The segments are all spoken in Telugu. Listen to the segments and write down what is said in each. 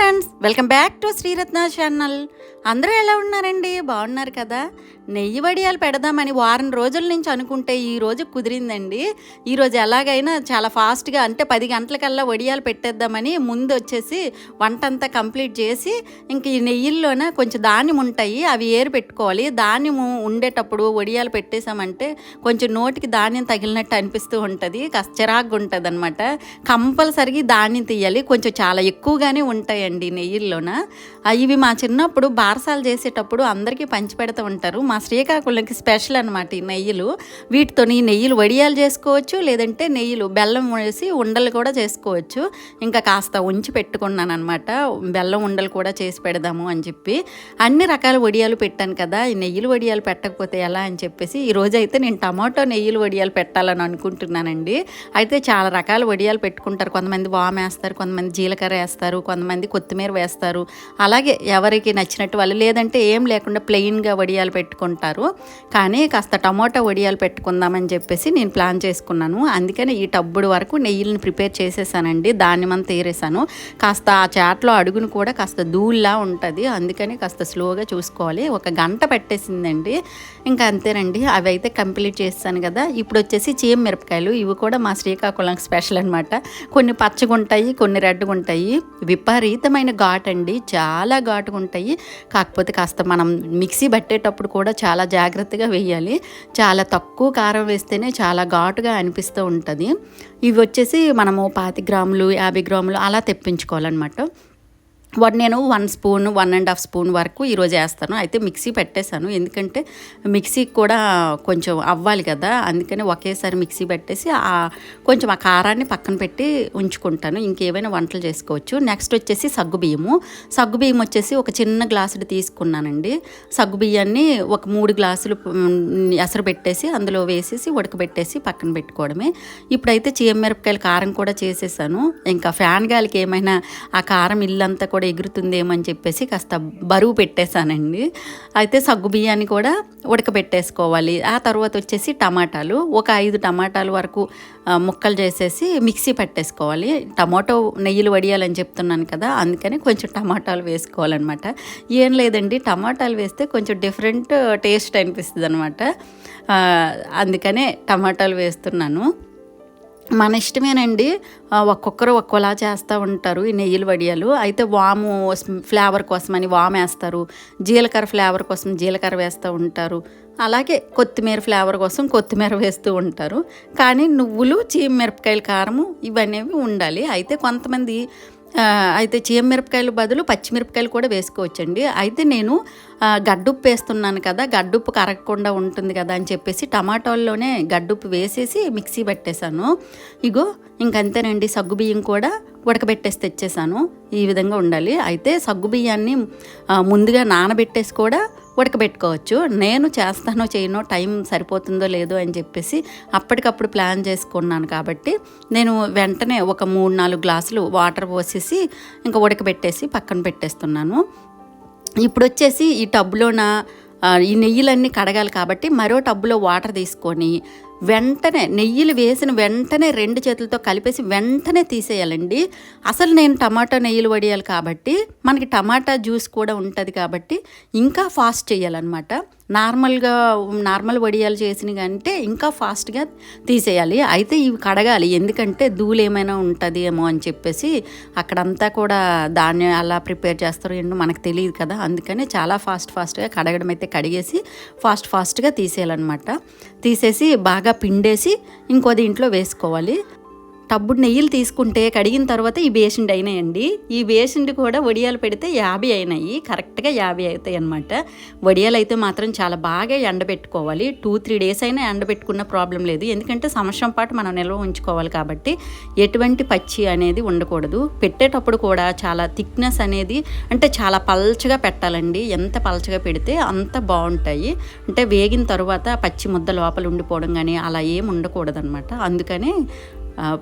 Friends welcome back to Sriratna channel. అందరూ ఎలా ఉన్నారండి? బాగున్నారు కదా? నెయ్యి వడియాలు పెడదామని వారం రోజుల నుంచి అనుకుంటే ఈ రోజు కుదిరిందండి. ఈ రోజు ఎలాగైనా చాలా ఫాస్ట్గా అంటే పది గంటలకల్లా వడియాలు పెట్టేద్దామని ముందు వచ్చేసి వంట అంతా కంప్లీట్ చేసి ఇంక ఈ నెయ్యిల్లోనే కొంచెం ధాన్యం ఉంటాయి అవి ఏరు పెట్టుకోవాలి. ధాన్యం ఉండేటప్పుడు వడియాలు పెట్టేసామంటే కొంచెం నోటికి ధాన్యం తగిలినట్టు అనిపిస్తూ ఉంటుంది కాస్త చిరాగ్గా ఉంటుంది అనమాట కంపల్సరిగా ధాన్యం తీయాలి కొంచెం చాలా ఎక్కువగానే ఉంటాయండి నెయ్యి ఆ, ఇవి మా చిన్నప్పుడు బారసాలు చేసేటప్పుడు అందరికీ పంచి పెడతా ఉంటారు. మా శ్రీకాకుళంకి స్పెషల్ అనమాట ఈ నెయ్యిలు. వీటితో ఈ నెయ్యిలు వడియాలు చేసుకోవచ్చు లేదంటే నెయ్యిలు బెల్లం వేసి ఉండలు కూడా చేసుకోవచ్చు. ఇంకా కాస్త ఉంచి పెట్టుకున్నాను అనమాట బెల్లం ఉండలు కూడా చేసి పెడదాము అని చెప్పి. అన్ని రకాల వడియాలు పెట్టాను కదా ఈ నెయ్యిలు వడియాలు పెట్టకపోతే ఎలా అని చెప్పేసి ఈ అయితే నేను టమాటో నెయ్యిలు వడియాలు పెట్టాలని అనుకుంటున్నానండి. అయితే చాలా రకాల వడియాలు పెట్టుకుంటారు. కొంతమంది వామ్ వేస్తారు కొంతమంది జీలకర్ర వేస్తారు కొంతమంది కొత్తిమీర వేస్తారు. అలాగే ఎవరికి నచ్చినట్టు వాళ్ళు లేదంటే ఏం లేకుండా ప్లెయిన్గా వడియాలు పెట్టుకుంటారు. కానీ కాస్త టమోటా వడియాలు పెట్టుకుందామని చెప్పేసి నేను ప్లాన్ చేసుకున్నాను. అందుకని ఈ టబ్బుడు వరకు నెయ్యిని ప్రిపేర్ చేసేసానండి. దానిమంతా తీరేసాను కాస్త ఆ చాట్లో అడుగును కూడా కాస్త దూల్లా ఉంటుంది. అందుకని కాస్త స్లోగా చూసుకోవాలి. ఒక గంట పెట్టేసిందండి. ఇంకా అంతేనండి. అవి అయితే కంప్లీట్ చేస్తాను కదా. ఇప్పుడు వచ్చేసి చీమ మిరపకాయలు. ఇవి కూడా మా శ్రీకాకుళం స్పెషల్ అనమాట కొన్ని పచ్చగుంటాయి కొన్ని రెడ్గా ఉంటాయి విపరీతమైన ఘాట్ అండి చాలా ఘాటుగా ఉంటాయి కాకపోతే కాస్త మనం మిక్సీ పట్టేటప్పుడు కూడా చాలా జాగ్రత్తగా వేయాలి. చాలా తక్కువ కారం వేస్తేనే చాలా ఘాటుగా అనిపిస్తూ ఉంటుంది. ఇవి వచ్చేసి మనము పాతి గ్రాములు యాభై గ్రాములు అలా తెప్పించుకోవాలన్నమాట. వాటి నేను one spoon one and half spoon వరకు ఈరోజు వేస్తాను. అయితే మిక్సీ పెట్టేశాను. ఎందుకంటే మిక్సీకి కూడా కొంచెం అవ్వాలి కదా. అందుకని ఒకేసారి మిక్సీ పెట్టేసి కొంచెం ఆ కారాన్ని పక్కన పెట్టి ఉంచుకుంటాను. ఇంకేమైనా వంటలు చేసుకోవచ్చు. నెక్స్ట్ వచ్చేసి సగ్గు బియ్యము. సగ్గు బియ్యం వచ్చేసి ఒక చిన్న గ్లాసుడు తీసుకున్నానండి. సగ్గు బియ్యాన్ని ఒక మూడు గ్లాసులు ఎసరు పెట్టేసి అందులో వేసేసి ఉడకబెట్టేసి పక్కన పెట్టుకోవడమే. ఇప్పుడైతే చీమమిరపకాయల కారం కూడా చేసేసాను. ఇంకా ఫ్యాన్ గాలికి ఏమైనా ఆ కారం ఇల్లంతా కూడా కూడా ఎగురుతుందేమని చెప్పేసి కాస్త బరువు పెట్టేశానండి. అయితే సగ్గు బియ్యాన్ని కూడా ఉడకబెట్టేసుకోవాలి. ఆ తర్వాత వచ్చేసి టమాటాలు. ఒక ఐదు టమాటాలు వరకు ముక్కలు చేసేసి మిక్సీ పట్టేసుకోవాలి. టమాటో నెయ్యిలు వడియాలని చెప్తున్నాను కదా అందుకని కొంచెం టమాటాలు వేసుకోవాలన్నమాట. ఏం లేదండి టమాటాలు వేస్తే కొంచెం డిఫరెంట్ టేస్ట్ అనిపిస్తుంది అనమాట అందుకనే టమాటాలు వేస్తున్నాను. మన ఇష్టమేనండి. ఒక్కొక్కరు ఒక్కోలా చేస్తూ ఉంటారు ఈ నెయ్యిలు వడియాలు. అయితే వాము ఫ్లేవర్ కోసమని వాము వేస్తారు. జీలకర్ర ఫ్లేవర్ కోసం జీలకర్ర వేస్తూ ఉంటారు. అలాగే కొత్తిమీర ఫ్లేవర్ కోసం కొత్తిమీర వేస్తూ ఉంటారు. కానీ నువ్వులు చీమిరపకాయల కారము ఇవన్నీ ఉండాలి. అయితే కొంతమంది అయితే మిరపకాయలు బదులు పచ్చిమిరపకాయలు కూడా వేసుకోవచ్చండి. అయితే నేను గడ్డుప్పు వేస్తున్నాను కదా గడ్డుప్పు కరగకుండా ఉంటుంది కదా అని చెప్పేసి టమాటాల్లోనే గడ్డుప్పు వేసేసి మిక్సీ పెట్టేశాను. ఇగో ఇంకంతేనండి సగ్గుబియ్యం కూడా ఉడకబెట్టేసి తెచ్చేసాను ఈ విధంగా ఉండాలి. అయితే సగ్గుబియ్యాన్ని ముందుగా నానబెట్టేసి కూడా ఉడకబెట్టుకోవచ్చు. నేను చేస్తానో చేయనో టైం సరిపోతుందో లేదో అని చెప్పేసి అప్పటికప్పుడు ప్లాన్ చేసుకున్నాను కాబట్టి నేను వెంటనే ఒక మూడు నాలుగు గ్లాసులు వాటర్ పోసేసి ఇంకా ఉడకబెట్టేసి పక్కన పెట్టేస్తున్నాను. ఇప్పుడు వచ్చేసి ఈ టబ్లోన ఈ నెయ్యిలన్నీ కడగాలి కాబట్టి మరో టబ్లో వాటర్ తీసుకొని వెంటనే నెయ్యిలు వేసిన వెంటనే రెండు చేతులతో కలిపేసి వెంటనే తీసేయాలండి. అసలు నేను టమాటా నెయ్యిలు వడియాలి కాబట్టి మనకి టమాటా జ్యూస్ కూడా ఉంటుంది కాబట్టి ఇంకా ఫాస్ట్ చేయాలన్నమాట. నార్మల్గా నార్మల్ వడియాలు చేసిన కంటే ఇంకా ఫాస్ట్గా తీసేయాలి. అయితే ఇవి కడగాలి. ఎందుకంటే ధూళి ఏమైనా ఉంటుంది ఏమో అని చెప్పేసి అక్కడంతా కూడా దాన్ని అలా ప్రిపేర్ చేస్తారు ఏంటో మనకు తెలియదు కదా. అందుకని చాలా ఫాస్ట్ ఫాస్ట్గా కడగడం అయితే కడిగేసి ఫాస్ట్ ఫాస్ట్గా తీసేయాలన్నమాట. తీసేసి బాగా పిండేసి ఇంకో దీంట్లో వేసుకోవాలి. టబ్బుడు నెయ్యిలు తీసుకుంటే కడిగిన తర్వాత ఈ బేసిండి అయినాయండి. ఈ బేసిండి కూడా వడియాలు పెడితే యాభై అయినాయి. కరెక్ట్గా యాభై అవుతాయి అనమాట వడియాలు అయితే మాత్రం చాలా బాగా ఎండబెట్టుకోవాలి. టూ త్రీ డేస్ అయినా ఎండబెట్టుకున్న ప్రాబ్లం లేదు. ఎందుకంటే సంవత్సరం పాటు మనం నిల్వ ఉంచుకోవాలి కాబట్టి ఎటువంటి పచ్చి అనేది ఉండకూడదు. పెట్టేటప్పుడు కూడా చాలా థిక్నెస్ అనేది అంటే చాలా పల్చగా పెట్టాలండి. ఎంత పల్చగా పెడితే అంత బాగుంటాయి. అంటే వేగిన తర్వాత పచ్చి ముద్ద లోపల ఉండిపోవడం కానీ అలా ఏం ఉండకూడదు అనమాట అందుకని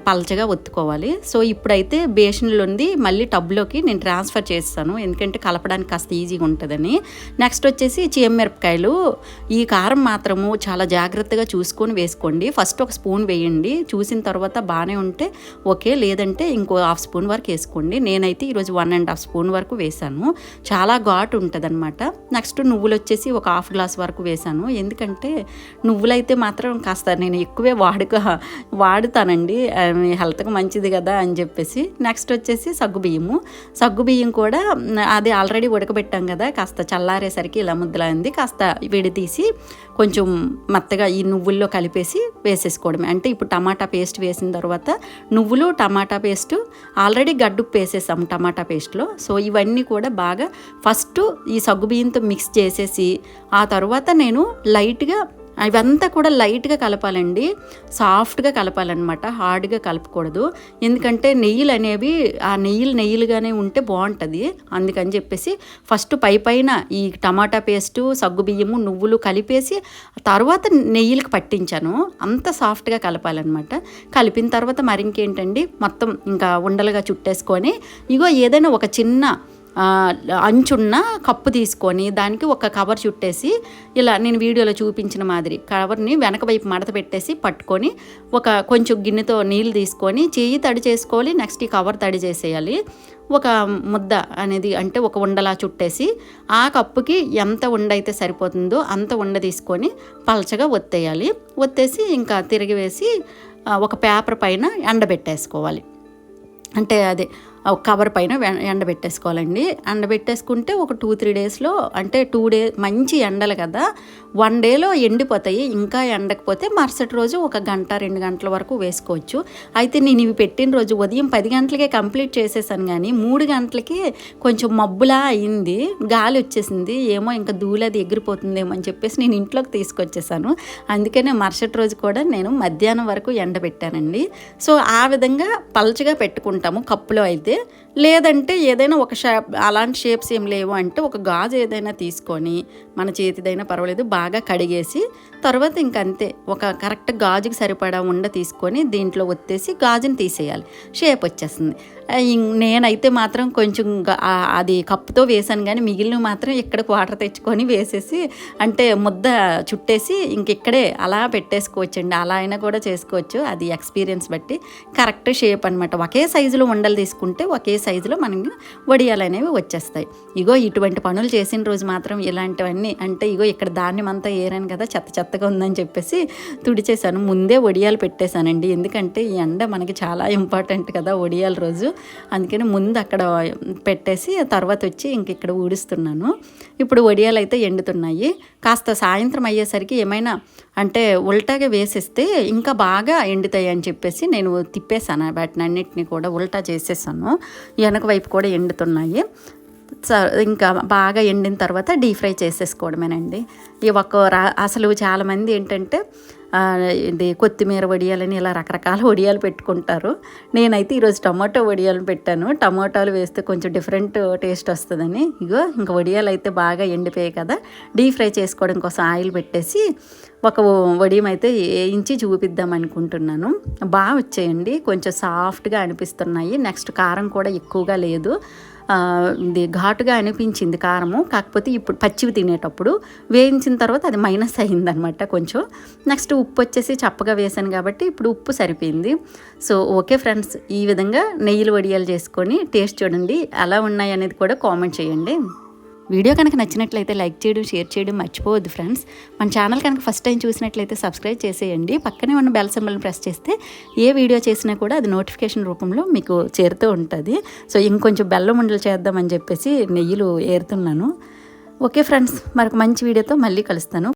పలచగా ఒత్తుకోవాలి. సో ఇప్పుడైతే బేషన్లో ఉంది మళ్ళీ టబ్లోకి నేను ట్రాన్స్ఫర్ చేస్తాను. ఎందుకంటే కలపడానికి కాస్త ఈజీగా ఉంటుందని. నెక్స్ట్ వచ్చేసి మిరపకాయలు ఈ కారం మాత్రము చాలా జాగ్రత్తగా చూసుకొని వేసుకోండి. ఫస్ట్ ఒక స్పూన్ వేయండి. చూసిన తర్వాత బాగానే ఉంటే ఓకే. లేదంటే ఇంకో హాఫ్ స్పూన్ వరకు వేసుకోండి. నేనైతే ఈరోజు వన్ అండ్ హాఫ్ స్పూన్ వరకు వేసాను చాలా ఘాటు ఉంటుంది అనమాట నెక్స్ట్ నువ్వులు వచ్చేసి ఒక హాఫ్ గ్లాస్ వరకు వేసాను ఎందుకంటే నువ్వులైతే మాత్రం కాస్త నేను ఎక్కువే వాడుక వాడుతానండి. మీ హెల్త్కి మంచిది కదా అని చెప్పేసి నెక్స్ట్ వచ్చేసి సగ్గుబియ్యము సగ్గుబియ్యం కూడా అది ఆల్రెడీ ఉడకబెట్టాం కదా కాస్త చల్లారేసరికి ఇలా ముద్దలైంది కాస్త విడి తీసి కొంచెం మెత్తగా ఈ నువ్వుల్లో కలిపేసి వేసేసుకోవడమే. అంటే ఇప్పుడు టమాటా పేస్ట్ వేసిన తర్వాత నువ్వులు టమాటా పేస్ట్ ఆల్రెడీ గడ్డుకు వేసేసాము టమాటా పేస్ట్లో. సో ఇవన్నీ కూడా బాగా ఫస్ట్ ఈ సగ్గుబియ్యంతో మిక్స్ చేసేసి ఆ తర్వాత నేను లైట్గా ఇవంతా కూడా లైట్గా కలపాలండి. సాఫ్ట్గా కలపాలన్నమాట. హార్డ్గా కలపకూడదు. ఎందుకంటే నెయ్యిలు అనేవి ఆ నెయ్యిలు నెయ్యిలుగానే ఉంటే బాగుంటుంది అందుకని చెప్పేసి ఫస్ట్ పై పైన ఈ టమాటా పేస్టు సగ్గు బియ్యము నువ్వులు కలిపేసి తర్వాత నెయ్యిలకు పట్టించాను. అంత సాఫ్ట్గా కలపాలన్నమాట. కలిపిన తర్వాత మరి ఇంకేంటండి మొత్తం ఇంకా ఉండలుగా చుట్టేసుకొని ఇగో ఏదైనా ఒక చిన్న అంచున్న కప్పు తీసుకొని దానికి ఒక కవర్ చుట్టేసి ఇలా నేను వీడియోలో చూపించిన మాదిరి కవర్ని వెనక వైపు మడత పెట్టేసి పట్టుకొని ఒక కొంచెం గిన్నెతో నీళ్ళు తీసుకొని చేయి తడి చేసుకోవాలి నెక్స్ట్ ఈ కవర్ తడి చేసేయాలి. ఒక ముద్ద అనేది అంటే ఒక ఉండలా చుట్టేసి ఆ కప్పుకి ఎంత ఉండ అయితే సరిపోతుందో అంత ఉండ తీసుకొని పలచగా ఒత్తేయాలి. ఒత్తేసి ఇంకా తిరిగి వేసి ఒక పేపర్ పైన ఎండబెట్టేసుకోవాలి. అంటే అదే ఒక కవర్ పైన ఎండబెట్టేసుకోవాలండి. ఎండబెట్టేసుకుంటే ఒక టూ త్రీ డేస్లో అంటే టూ డే మంచి ఎండలు కదా. వన్ డేలో ఎండిపోతాయి. ఇంకా ఎండకపోతే మరుసటి రోజు ఒక గంట రెండు గంటల వరకు వేసుకోవచ్చు. అయితే నేను ఇవి పెట్టిన రోజు ఉదయం పది గంటలకే కంప్లీట్ చేసేసాను కానీ మూడు గంటలకి కొంచెం మబ్బులా అయింది. గాలి వచ్చేసింది. ఏమో ఇంకా దూలది ఎగిరిపోతుందేమో అని చెప్పేసి నేను ఇంట్లోకి తీసుకొచ్చేసాను. అందుకనే మరుసటి రోజు కూడా నేను మధ్యాహ్నం వరకు ఎండబెట్టానండి. సో ఆ విధంగా పలచగా పెట్టుకుంటాము కప్పులో అయితే. లేదంటే ఏదైనా ఒక షేప్ అలాంటి షేప్స్ ఏం లేవు అంటే ఒక గాజు ఏదైనా తీసుకొని మన చేతిదైనా పర్వాలేదు బాగా కడిగేసి తర్వాత ఇంకంతే. ఒక కరెక్ట్ గాజుకి సరిపడా ఉండ తీసుకొని దీంట్లో ఒత్తేసి గాజుని తీసేయాలి. షేప్ వచ్చేస్తుంది. నేనైతే మాత్రం కొంచెం అది కప్పుతో వేసాను కానీ మిగిలిన మాత్రం ఇక్కడికి వాటర్ తెచ్చుకొని వేసేసి అంటే ముద్ద చుట్టేసి ఇంకిక్కడే అలా పెట్టేసుకోవచ్చండి. అలా అయినా కూడా చేసుకోవచ్చు. అది ఎక్స్పీరియన్స్ బట్టి కరెక్ట్ షేప్ అనమాట ఒకే సైజులో ఉండలు తీసుకుంటే ఒకే సైజులో మనకి వడియాలు అనేవి వచ్చేస్తాయి. ఇగో ఇటువంటి పనులు చేసిన రోజు మాత్రం ఇలాంటివన్నీ అంటే ఇగో ఇక్కడ ధాన్యం అంతా ఏరాను కదా చెత్త చెత్తగా ఉందని చెప్పేసి తుడిచేశాను. ముందే వడియాలు పెట్టేశానండి. ఎందుకంటే ఈ ఎండ మనకి చాలా ఇంపార్టెంట్ కదా వడియాల రోజు. అందుకని ముందు అక్కడ పెట్టేసి తర్వాత వచ్చి ఇంక ఇక్కడ ఊడిస్తున్నాను. ఇప్పుడు వడియాలు అయితే ఎండుతున్నాయి. కాస్త సాయంత్రం అయ్యేసరికి ఏమైనా అంటే ఉల్టాగా వేసేస్తే ఇంకా బాగా ఎండుతాయి అని చెప్పేసి నేను తిప్పేశాను. వాటిని అన్నిటిని కూడా ఉల్టా చేసేసాను. వెనక వైపు కూడా ఎండుతున్నాయి. స- ఇంకా బాగా ఎండిన తర్వాత డీప్ ఫ్రై చేసేసుకోవడమేనండి. ఈ ఒక్క రా అసలు చాలామంది ఏంటంటే ఇది కొత్తిమీర వడియాలని ఇలా రకరకాల వడియాలు పెట్టుకుంటారు. నేనైతే ఈరోజు టమాటో వడియాలు పెట్టాను. టమాటాలు వేస్తే కొంచెం డిఫరెంట్ టేస్ట్ వస్తుందని. ఇగో ఇంకా వడియాలు అయితే బాగా ఎండిపోయాయి కదా. డీప్ ఫ్రై చేసుకోవడం కోసం ఆయిల్ పెట్టేసి ఒక వడియం అయితే వేయించి చూపిద్దాం అనుకుంటున్నాను. బాగా వచ్చాయండి. కొంచెం సాఫ్ట్గా అనిపిస్తున్నాయి. నెక్స్ట్ కారం కూడా ఎక్కువగా లేదు. ఇది ఘాటుగా అనిపించింది కారము. కాకపోతే ఇప్పుడు పచ్చివి తినేటప్పుడు వేయించిన తర్వాత అది మైనస్ అయిందనమాట కొంచెం. నెక్స్ట్ ఉప్పు వచ్చేసి చప్పగా వేసాను కాబట్టి ఇప్పుడు ఉప్పు సరిపోయింది. సో ఓకే ఫ్రెండ్స్ ఈ విధంగా నెయ్యిలు వడియాలు చేసుకొని టేస్ట్ చూడండి ఎలా ఉన్నాయి అనేది కూడా కామెంట్ చేయండి. వీడియో కనుక నచ్చినట్లయితే లైక్ చేయడం షేర్ చేయడం మర్చిపోవద్దు ఫ్రెండ్స్. మన ఛానల్ కనుక ఫస్ట్ టైం చూసినట్లయితే సబ్స్క్రైబ్ చేసేయండి. పక్కనే ఉన్న బెల్ సింబల్ని ప్రెస్ చేస్తే ఏ వీడియో చేసినా కూడా అది నోటిఫికేషన్ రూపంలో మీకు చేరుతూ ఉంటుంది. సో ఇంకొంచెం బెల్లం ఉండలు చేద్దామని చెప్పేసి నెయ్యిలు ఏరుతున్నాను. ఓకే ఫ్రెండ్స్ మరొక మంచి వీడియోతో మళ్ళీ కలుస్తాను.